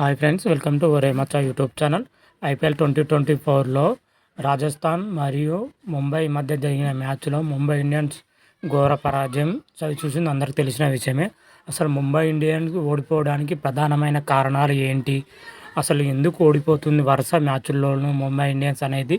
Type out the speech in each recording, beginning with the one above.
Hi friends welcome to వరేమచ్చా YouTube channel IPL twenty twenty ఫోర్లో రాజస్థాన్ మరియు ముంబై మధ్య జరిగిన మ్యాచ్లో ముంబై ఇండియన్స్ ఘోర పరాజయం చవి చూసింది అందరికి తెలిసిన విషయమే. అసలు ముంబై ఇండియన్స్ ఓడిపోవడానికి ప్రధానమైన కారణాలు ఏంటి? అసలు ఎందుకు ఓడిపోతుంది వరుస మ్యాచ్ల్లోనూ ముంబై ఇండియన్స్ అనేది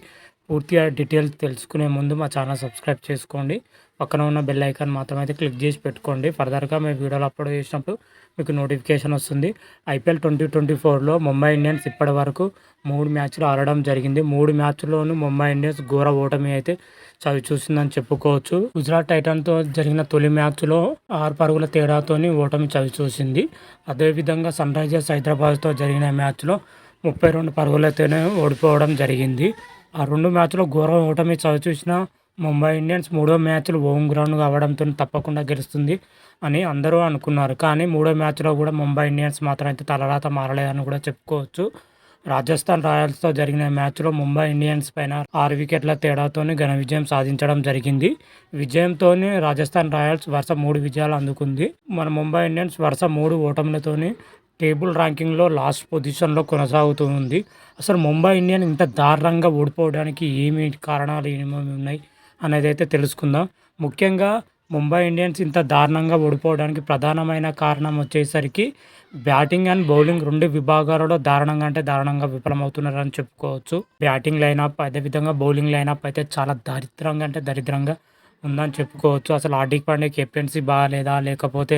పూర్తిగా డీటెయిల్స్ తెలుసుకునే ముందు మా ఛానల్ సబ్స్క్రైబ్ చేసుకోండి. పక్కన ఉన్న బెల్ ఐకాన్ మాత్రం అయితే క్లిక్ చేసి పెట్టుకోండి. ఫర్దర్గా మేము వీడియోలు అప్లోడ్ చేసినప్పుడు మీకు నోటిఫికేషన్ వస్తుంది. ఐపీఎల్ ట్వంటీ ట్వంటీ ఫోర్లో ముంబై ఇండియన్స్ ఇప్పటి వరకు మూడు మ్యాచ్లు ఆడడం జరిగింది. మూడు మ్యాచ్ల్లోనూ ముంబై ఇండియన్స్ ఘోర ఓటమి అయితే చవి చూసిందని చెప్పుకోవచ్చు. గుజరాత్ టైటన్తో జరిగిన తొలి మ్యాచ్లో ఆరు పరుగుల తేడాతోని ఓటమి చవి చూసింది. అదేవిధంగా సన్ రైజర్స్ హైదరాబాద్తో జరిగిన మ్యాచ్లో ముప్పై రెండు పరుగులతోనే ఓడిపోవడం జరిగింది. ఆ రెండు మ్యాచ్లో ఘోర ఓటమి చదువు చూసిన ముంబై ఇండియన్స్ మూడో మ్యాచ్లు హోమ్ గ్రౌండ్ కావడంతో తప్పకుండా గెలుస్తుంది అని అందరూ అనుకున్నారు. కానీ మూడో మ్యాచ్లో కూడా ముంబై ఇండియన్స్ మాత్రం అయితే తలరాత మారలేదని కూడా చెప్పుకోవచ్చు. రాజస్థాన్ రాయల్స్తో జరిగిన మ్యాచ్లో ముంబై ఇండియన్స్ పైన ఆరు వికెట్ల తేడాతోనే ఘన విజయం సాధించడం జరిగింది. విజయంతోనే రాజస్థాన్ రాయల్స్ వరుస మూడు విజయాలు అందుకుంది. మన ముంబై ఇండియన్స్ వరుస మూడు ఓటములతోని టేబుల్ ర్యాంకింగ్లో లాస్ట్ పొజిషన్లో కొనసాగుతూ ఉంది. అసలు ముంబై ఇండియన్ ఇంత దారుణంగా ఓడిపోవడానికి ఏమి కారణాలు ఏమేమి ఉన్నాయి అనేది అయితే తెలుసుకుందాం. ముఖ్యంగా ముంబై ఇండియన్స్ ఇంత దారుణంగా ఓడిపోవడానికి ప్రధానమైన కారణం వచ్చేసరికి బ్యాటింగ్ అండ్ బౌలింగ్ రెండు విభాగాలలో దారుణంగా అంటే దారుణంగా విఫలమవుతున్నారని చెప్పుకోవచ్చు. బ్యాటింగ్ లైనప్ అదేవిధంగా బౌలింగ్ లైనప్ అయితే చాలా దరిద్రంగా అంటే దరిద్రంగా ఉందని చెప్పుకోవచ్చు. అసలు హార్దిక్ పాండే కెప్టెన్సీ బాగాలేదా లేకపోతే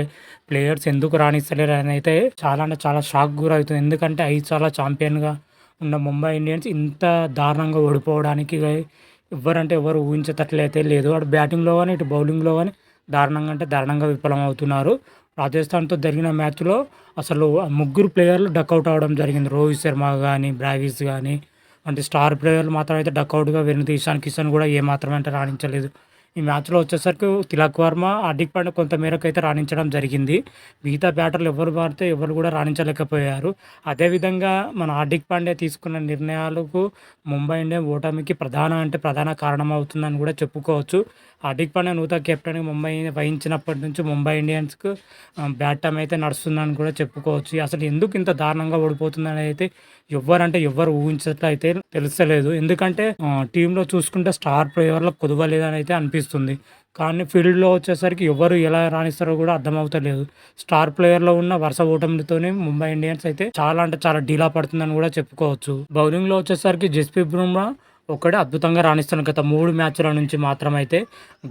ప్లేయర్స్ ఎందుకు రాణిస్తలేరు అని అయితే చాలా అంటే చాలా షాక్ గురవుతుంది. ఎందుకంటే ఐదు చాలా ఛాంపియన్గా ఉన్న ముంబై ఇండియన్స్ ఇంత దారుణంగా ఓడిపోవడానికి ఎవరంటే ఎవరు ఊహించేటట్లయితే లేదు. అటు బ్యాటింగ్లో కానీ ఇటు బౌలింగ్లో కానీ దారుణంగా అంటే దారుణంగా విఫలమవుతున్నారు. రాజస్థాన్తో జరిగిన మ్యాచ్లో అసలు ముగ్గురు ప్లేయర్లు డక్అవుట్ అవ్వడం జరిగింది. రోహిత్ శర్మ కానీ బ్రావిస్ కానీ అంటే స్టార్ ప్లేయర్లు మాత్రం అయితే డక్అవుట్గా వెనుక ఇషాన్ కిషన్ కూడా ఏమాత్రం అంటే రాణించలేదు. ఈ మ్యాచ్లో వచ్చేసరికి తిలక్ వర్మ హార్దిక్ పాండే కొంత మేరకు అయితే రాణించడం జరిగింది. మిగతా బ్యాటర్లు ఎవరు మారితే ఎవరు కూడా రాణించలేకపోయారు. అదేవిధంగా మన హార్దిక్ పాండే తీసుకున్న నిర్ణయాలకు ముంబై ఇండియన్ ఓటమికి ప్రధాన అంటే ప్రధాన కారణం అవుతుందని కూడా చెప్పుకోవచ్చు. హార్దిక్ పాండ్యా నూతన కెప్టెన్ ముంబై వహించినప్పటి నుంచి ముంబై ఇండియన్స్కు బ్యాట్ టైం అయితే నడుస్తుందని కూడా చెప్పుకోవచ్చు. అసలు ఎందుకు ఇంత దారుణంగా ఓడిపోతుందని అయితే ఎవ్వరంటే ఎవ్వరు ఊహించట్లయితే తెలుస్తలేదు. ఎందుకంటే టీంలో చూసుకుంటే స్టార్ ప్లేయర్లకు కుదవలేదని అయితే అనిపిస్తుంది. కానీ ఫీల్డ్లో వచ్చేసరికి ఎవరు ఎలా రాణిస్తారో కూడా అర్థమవుతలేదు. స్టార్ ప్లేయర్లో ఉన్న వరుస ఓటమితోనే ముంబై ఇండియన్స్ అయితే చాలా అంటే చాలా డీలా పడుతుందని కూడా చెప్పుకోవచ్చు. బౌలింగ్లో వచ్చేసరికి జస్ప్రీత్ బుమ్రా ఒక్కడే అద్భుతంగా రాణిస్తున్నాడు. గత మూడు మ్యాచ్ల నుంచి మాత్రం అయితే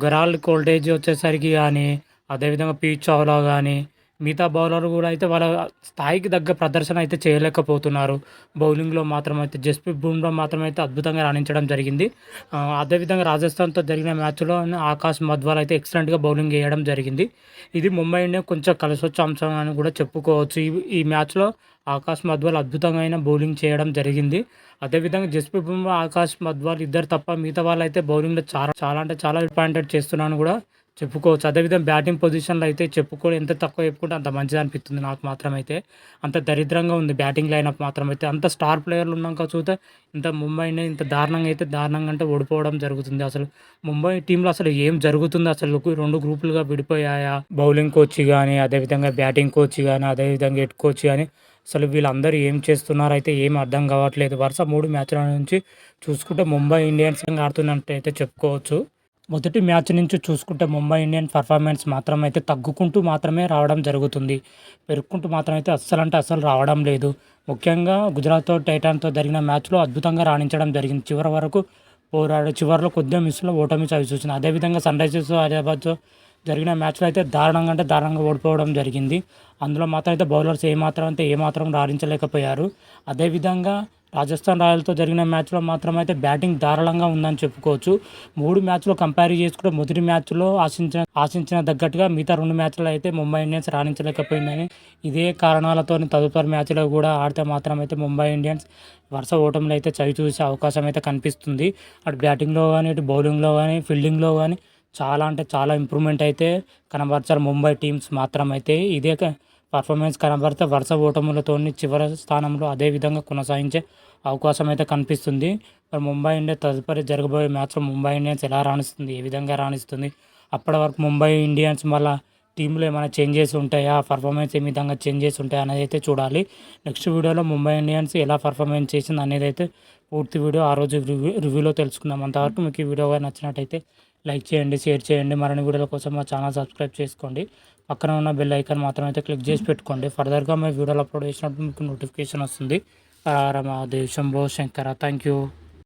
గరాల్ కోల్టేజ్ వచ్చేసరికి కానీ అదేవిధంగా పీచ్ చావ్లా కానీ మిగతా బౌలర్ కూడా అయితే వాళ్ళ స్థాయికి తగ్గ ప్రదర్శన అయితే చేయలేకపోతున్నారు. బౌలింగ్లో మాత్రం అయితే జస్ప్రీత్ బుమ్రా మాత్రం అయితే అద్భుతంగా రాణించడం జరిగింది. అదేవిధంగా రాజస్థాన్తో జరిగిన మ్యాచ్లో ఆకాశ్ మధ్వాల్ అయితే ఎక్సలెంట్గా బౌలింగ్ వేయడం జరిగింది. ఇది ముంబై ఇండియా కొంచెం కలిసొచ్చే అంశం అని కూడా చెప్పుకోవచ్చు. ఈ ఈ మ్యాచ్లో ఆకాశ్ మధ్వాల్ అద్భుతంగా బౌలింగ్ చేయడం జరిగింది. అదేవిధంగా జస్ప్రీత్ బుమ్రా ఆకాశ్ మధ్వాల్ ఇద్దరు తప్ప మిగతా వాళ్ళు అయితే బౌలింగ్లో చాలా చాలా అంటే చాలా పాయింటెడ్ చేస్తున్నాను కూడా చెప్పుకోవచ్చు అదేవిధంగా బ్యాటింగ్ పొజిషన్లో అయితే చెప్పుకోవడం ఎంత తక్కువ చెప్పుకుంటే అంత మంచిది అనిపిస్తుంది నాకు మాత్రం అయితే అంత దరిద్రంగా ఉంది బ్యాటింగ్ లైనప్ మాత్రం అయితే అంత స్టార్ ప్లేయర్లు ఉన్నాక చూస్తే ఇంత ముంబైని ఇంత దారుణంగా అయితే దారుణంగా అంటే ఓడిపోవడం జరుగుతుంది. అసలు ముంబై టీంలో అసలు ఏం జరుగుతుంది? అసలు రెండు గ్రూపులుగా విడిపోయాయా? బౌలింగ్ కోచ్ కానీ అదేవిధంగా బ్యాటింగ్ కోచ్ కానీ అదేవిధంగా హెడ్ కోచ్ కానీ అసలు వీళ్ళందరూ ఏం చేస్తున్నారు అయితే ఏం అర్థం కావట్లేదు. వరుస మూడు మ్యాచ్ల నుంచి చూసుకుంటే ముంబై ఇండియన్స్ ఆడుతున్నట్టు అయితే చెప్పుకోవచ్చు. మొదటి మ్యాచ్ నుంచి చూసుకుంటే ముంబై ఇండియన్ పర్ఫార్మెన్స్ మాత్రం అయితే తగ్గుకుంటూ మాత్రమే రావడం జరుగుతుంది. పెరుక్కుంటూ మాత్రం అయితే అస్సలు అంటే అస్సలు రావడం లేదు. ముఖ్యంగా గుజరాత్తో టైటాన్తో జరిగిన మ్యాచ్లో అద్భుతంగా రాణించడం జరిగింది. చివరి వరకు పోరాడు చివరిలో కొద్దిగా మిస్లో ఓటమి చవి చూసింది. అదేవిధంగా సన్ రైజర్స్ హైదరాబాద్తో జరిగిన మ్యాచ్లో అయితే దారుణంగా అంటే దారుణంగా ఓడిపోవడం జరిగింది. అందులో మాత్రం అయితే బౌలర్స్ ఏమాత్రం అంటే ఏమాత్రం రాణించలేకపోయారు. అదేవిధంగా రాజస్థాన్ రాయల్తో జరిగిన మ్యాచ్లో మాత్రం అయితే బ్యాటింగ్ దారుణంగా ఉందని చెప్పుకోవచ్చు. మూడు మ్యాచ్లో కంపేర్ చేసుకుంటే మొదటి మ్యాచ్లో ఆశించిన ఆశించిన తగ్గట్టుగా మిగతా రెండు మ్యాచ్లో అయితే ముంబై ఇండియన్స్ రాణించలేకపోయిందని. ఇదే కారణాలతో తదుపరి మ్యాచ్లో కూడా ఆడితే మాత్రం అయితే ముంబై ఇండియన్స్ వరుస ఓటమిలో అయితే చవి చూసే అవకాశం అయితే కనిపిస్తుంది. అటు బ్యాటింగ్లో కానీ ఇటు బౌలింగ్లో కానీ ఫీల్డింగ్లో కానీ చాలా అంటే చాలా ఇంప్రూవ్మెంట్ అయితే కనబరచాలి ముంబై టీమ్స్ మాత్రం అయితే ఇదే పర్ఫార్మెన్స్ కనబడితే వరుస ఓటములతో చివరి స్థానంలో అదే విధంగా కొనసాగించే అవకాశం అయితే కనిపిస్తుంది. మరి ముంబై ఇండియా తదుపరి జరగబోయే మ్యాచ్లో ముంబై ఇండియన్స్ ఎలా రాణిస్తుంది? ఏ విధంగా రాణిస్తుంది? అప్పటి వరకు ముంబై ఇండియన్స్ మళ్ళీ టీంలో ఏమైనా చేంజెస్ ఉంటాయా? పర్ఫార్మెన్స్ ఏ విధంగా చేంజెస్ ఉంటాయా అనేది అయితే చూడాలి. నెక్స్ట్ వీడియోలో ముంబై ఇండియన్స్ ఎలా పర్ఫార్మెన్స్ చేసింది అనేది అయితే పూర్తి వీడియో ఆ రోజు రివ్యూ రివ్యూలో తెలుసుకుందాం. అంతవరకు మీకు ఈ వీడియో కానీ నచ్చినట్టయితే లైక్ చేయండి షేర్ చేయండి. మరిన్ని వీడియోల కోసం మా ఛానల్ సబ్స్క్రైబ్ చేసుకోండి. పక్కన ఉన్న బెల్ ఐకాన్ మాత్రం అయితే క్లిక్ చేసి పెట్టుకోండి. ఫర్దర్గా మేము వీడియోలు అప్లోడ్ చేసినప్పుడు మీకు నోటిఫికేషన్ వస్తుంది. రామ దేశంభో శంకర. Thank you.